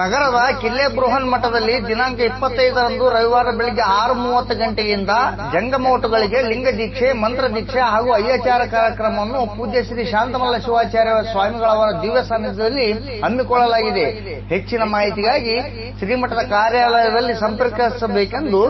ನಗರದ ಕಿಲ್ಲೆ ಬೃಹನ್ ಮಠದಲ್ಲಿ ದಿನಾಂಕ ಇಪ್ಪತ್ತೈದರಂದು ರವಿವಾರ ಬೆಳಗ್ಗೆ ಆರು ಮೂವತ್ತು ಗಂಟೆಯಿಂದ ಜಂಗಮೋಟುಗಳಿಗೆ ಲಿಂಗ ದೀಕ್ಷೆ, ಮಂತ್ರ ದೀಕ್ಷೆ ಹಾಗೂ ಅಯ್ಯಾಚಾರ ಕಾರ್ಯಕ್ರಮವನ್ನು ಪೂಜ್ಯ ಶ್ರೀ ಶಾಂತಮಲ್ಲ ಶಿವಾಚಾರ್ಯ ಸ್ವಾಮಿಗಳವರ ದಿವ್ಯ ಸಾನ್ನಿಧ್ಯದಲ್ಲಿ ಹಮ್ಮಿಕೊಳ್ಳಲಾಗಿದೆ. ಹೆಚ್ಚಿನ ಮಾಹಿತಿಗಾಗಿ ಶ್ರೀಮಠದ ಕಾರ್ಯಾಲಯದಲ್ಲಿ ಸಂಪರ್ಕಿಸಬೇಕೆಂದು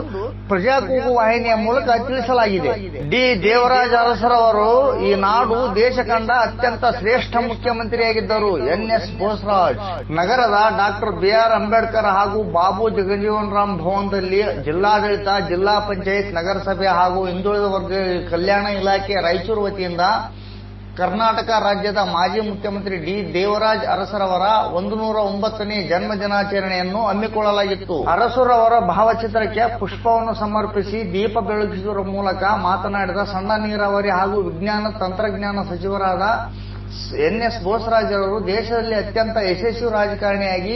ಪ್ರಜಾಕೂಗು ವಾಹಿನಿಯ ಮೂಲಕ ತಿಳಿಸಲಾಗಿದೆ. ಡಿ. ದೇವರಾಜ ಅರಸರವರು ಈ ನಾಡು ದೇಶ ಕಂಡ ಅತ್ಯಂತ ಶ್ರೇಷ್ಠ ಮುಖ್ಯಮಂತ್ರಿಯಾಗಿದ್ದರು. ಎನ್. ಎಸ್. ಬೋಸರಾಜ್. ನಗರದ ಡಾಕ್ಟರ್ ಬಿಆರ್ ಅಂಬೇಡ್ಕರ್ ಹಾಗೂ ಬಾಬು ಜಗಜೀವನ್ ರಾಮ್ ಭವನದಲ್ಲಿ ಜಿಲ್ಲಾಡಳಿತ, ಜಿಲ್ಲಾ ಪಂಚಾಯತ್, ನಗರಸಭೆ ಹಾಗೂ ಹಿಂದುಳಿದ ವರ್ಗ ಕಲ್ಯಾಣ ಇಲಾಖೆ ರಾಯಚೂರು ವತಿಯಿಂದ ಕರ್ನಾಟಕ ರಾಜ್ಯದ ಮಾಜಿ ಮುಖ್ಯಮಂತ್ರಿ ಡಿ ದೇವರಾಜ್ ಅರಸರವರ ಒಂದು ನೂರ ಒಂಬತ್ತನೇ ಜನ್ಮ ದಿನಾಚರಣೆಯನ್ನು ಹಮ್ಮಿಕೊಳ್ಳಲಾಗಿತ್ತು. ಅರಸರವರ ಭಾವಚಿತ್ರಕ್ಕೆ ಪುಷ್ಪವನ್ನು ಸಮರ್ಪಿಸಿ ದೀಪ ಬೆಳಗಿಸುವ ಮೂಲಕ ಮಾತನಾಡಿದ ಸಣ್ಣ ನೀರಾವರಿ ಹಾಗೂ ವಿಜ್ಞಾನ ತಂತ್ರಜ್ಞಾನ ಸಚಿವರಾದ ಎನ್ ಎಸ್ ಬೋಸರಾಜ್ ಅವರು ದೇಶದಲ್ಲಿ ಅತ್ಯಂತ ಯಶಸ್ವಿ ರಾಜಕಾರಣಿಯಾಗಿ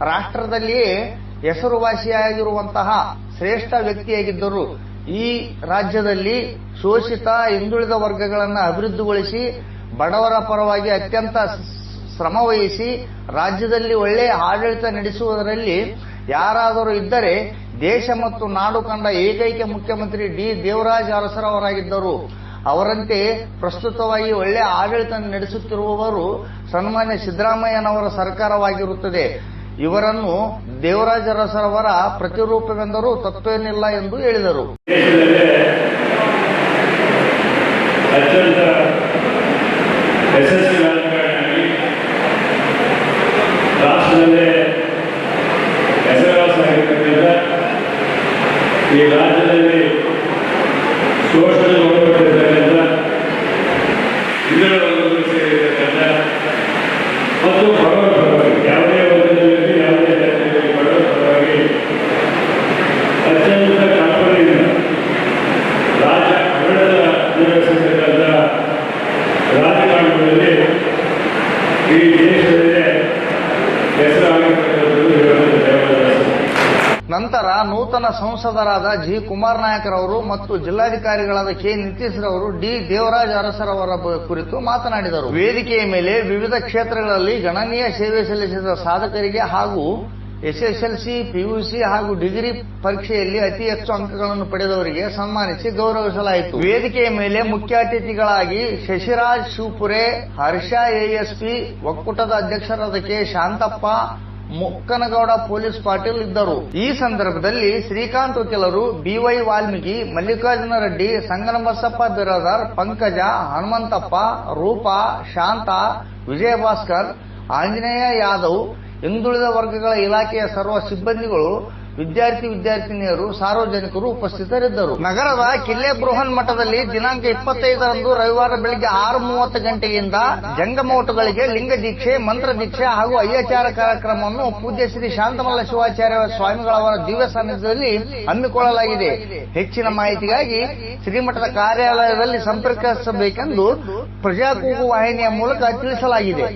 ರಾಷ್ಟ್ರದಲ್ಲಿಯೇ ಹೆಸರುವಾಸಿಯಾಗಿರುವಂತಹ ಶ್ರೇಷ್ಠ ವ್ಯಕ್ತಿಯಾಗಿದ್ದರು ಈ ರಾಜ್ಯದಲ್ಲಿ ಶೋಷಿತ, ಹಿಂದುಳಿದ ವರ್ಗಗಳನ್ನು ಅಭಿವೃದ್ಧಿಗೊಳಿಸಿ, ಬಡವರ ಪರವಾಗಿ ಅತ್ಯಂತ ಶ್ರಮವಹಿಸಿ ರಾಜ್ಯದಲ್ಲಿ ಒಳ್ಳೆಯ ಆಡಳಿತ ನಡೆಸುವುದರಲ್ಲಿ ಯಾರಾದರೂ ಇದ್ದರೆ ದೇಶ ಮತ್ತು ನಾಡು ಕಂಡ ಏಕೈಕ ಮುಖ್ಯಮಂತ್ರಿ ಡಿ ದೇವರಾಜ್ ಅರಸರವರಾಗಿದ್ದರು. ಅವರಂತೆ ಪ್ರಸ್ತುತವಾಗಿ ಒಳ್ಳೆಯ ಆಡಳಿತ ನಡೆಸುತ್ತಿರುವವರು ಸನ್ಮಾನ್ಯ ಸಿದ್ದರಾಮಯ್ಯನವರ ಸರ್ಕಾರವಾಗಿರುತ್ತದೆ. ಇವರನ್ನು ದೇವರಾಜರಸರವರ ಪ್ರತಿರೂಪವೆಂದರೂ ತತ್ವೇನಿಲ್ಲ ಎಂದು ಹೇಳಿದರು ದೇಶದಲ್ಲೇ ಅತ್ಯಂತ ಯಶಸ್ವಿ ರಾಜಕಾರಣಿಯಾಗಿ ರಾಷ್ಟ್ರದಲ್ಲೇ ಹೆಸರುವಾಸಿಯಾಗಿರ್ತಕ್ಕಂಥ ಈ ರಾಜ್ಯದಲ್ಲಿ ಶೋಷಣೆ ಒಳಪಟ್ಟಿರ್ತಕ್ಕಂಥ ಹಿಂದುಳಿದ ವರ್ಗಗಳು ಸೇರಿರ್ತಕ್ಕಂಥ ಮತ್ತು ಬಡವರ ಪರವಾಗಿ ಯಾವುದೇ ವರ್ಗದಲ್ಲಿ ಯಾವುದೇ ಜಾತಿಯಲ್ಲಿ ಬಡವರ ಪರವಾಗಿ ಅತ್ಯಂತ ಕಲ್ಪನೆಯಿಂದ ರಾಜ ಈ ದೇಶದಲ್ಲೇ ನಂತರ ನೂತನ ಸಂಸದರಾದ ಜಿ ಕುಮಾರ್ ನಾಯಕರವರು ಮತ್ತು ಜಿಲ್ಲಾಧಿಕಾರಿಗಳಾದ ಕೆ ನಿತೀಶ್ ರವರು, ಡಿ ದೇವರಾಜ್ ಅರಸರವರ ಕುರಿತು ಮಾತನಾಡಿದರು. ವೇದಿಕೆಯ ಮೇಲೆ ವಿವಿಧ ಕ್ಷೇತ್ರಗಳಲ್ಲಿ ಗಣನೀಯ ಸೇವೆ ಸಲ್ಲಿಸಿದ ಸಾಧಕರಿಗೆ ಹಾಗೂ ಎಸ್ಎಸ್ಎಲ್ಸಿ, ಪಿಯುಸಿ ಹಾಗೂ ಡಿಗ್ರಿ ಪರೀಕ್ಷೆಯಲ್ಲಿ ಅತಿ ಹೆಚ್ಚು ಅಂಕಗಳನ್ನು ಪಡೆದವರಿಗೆ ಸನ್ಮಾನಿಸಿ ಗೌರವಿಸಲಾಯಿತು. ವೇದಿಕೆಯ ಮೇಲೆ ಮುಖ್ಯ ಅತಿಥಿಗಳಾಗಿ ಶಶಿರಾಜ್ ಶಿವಪುರೆ, ಹರ್ಷ ಎಎಸ್ಪಿ, ಒಕ್ಕೂಟದ ಅಧ್ಯಕ್ಷರಾದ ಕೆ ಶಾಂತಪ್ಪ, ಮುಕ್ಕನಗೌಡ ಪೊಲೀಸ್ ಪಾಟೀಲ್ ಇದ್ದರು. ಈ ಸಂದರ್ಭದಲ್ಲಿ ಶ್ರೀಕಾಂತ್ ವಕೀಲರು ಬಿವೈ ವಾಲ್ಮೀಕಿ, ಮಲ್ಲಿಕಾರ್ಜುನ ರೆಡ್ಡಿ, ಸಂಗನಬಸಪ್ಪ ಬಿರಾದಾರ್, ಪಂಕಜ, ಹನುಮಂತಪ್ಪ, ರೂಪಾ, ಶಾಂತ, ವಿಜಯಭಾಸ್ಕರ್, ಆಂಜನೇಯ ಯಾದವ್ ಹಿಂದುಳಿದ ವರ್ಗಗಳ ಇಲಾಖೆಯ ಸರ್ವ ಸಿಬ್ಬಂದಿಗಳು ವಿದ್ಯಾರ್ಥಿ ವಿದ್ಯಾರ್ಥಿನಿಯರು, ಸಾರ್ವಜನಿಕರು ಉಪಸ್ಥಿತರಿದ್ದರು. ನಗರದ ಕಿಲ್ಲೆ ಬೃಹನ್ ಮಠದಲ್ಲಿ ದಿನಾಂಕ ಇಪ್ಪತ್ತೈದರಂದು ರವಿವಾರ ಬೆಳಗ್ಗೆ ಆರು ಮೂವತ್ತು ಗಂಟೆಯಿಂದ ಜಂಗಮೋಟುಗಳಿಗೆ ಲಿಂಗ ದೀಕ್ಷೆ, ಮಂತ್ರ ದೀಕ್ಷೆ ಹಾಗೂ ಅಯ್ಯಾಚಾರ ಕಾರ್ಯಕ್ರಮವನ್ನು ಪೂಜ್ಯ ಶ್ರೀ ಶಾಂತಮಲ್ಲ ಶಿವಾಚಾರ್ಯ ಸ್ವಾಮಿಗಳವರ ದಿವ್ಯ ಸಾನ್ನಿಧ್ಯದಲ್ಲಿ ಹಮ್ಮಿಕೊಳ್ಳಲಾಗಿದೆ. ಹೆಚ್ಚಿನ ಮಾಹಿತಿಗಾಗಿ ಶ್ರೀಮಠದ ಕಾರ್ಯಾಲಯದಲ್ಲಿ ಸಂಪರ್ಕಿಸಬೇಕೆಂದು ಪ್ರಜಾಕೂಗು ವಾಹಿನಿಯ ಮೂಲಕ ತಿಳಿಸಲಾಗಿದೆ.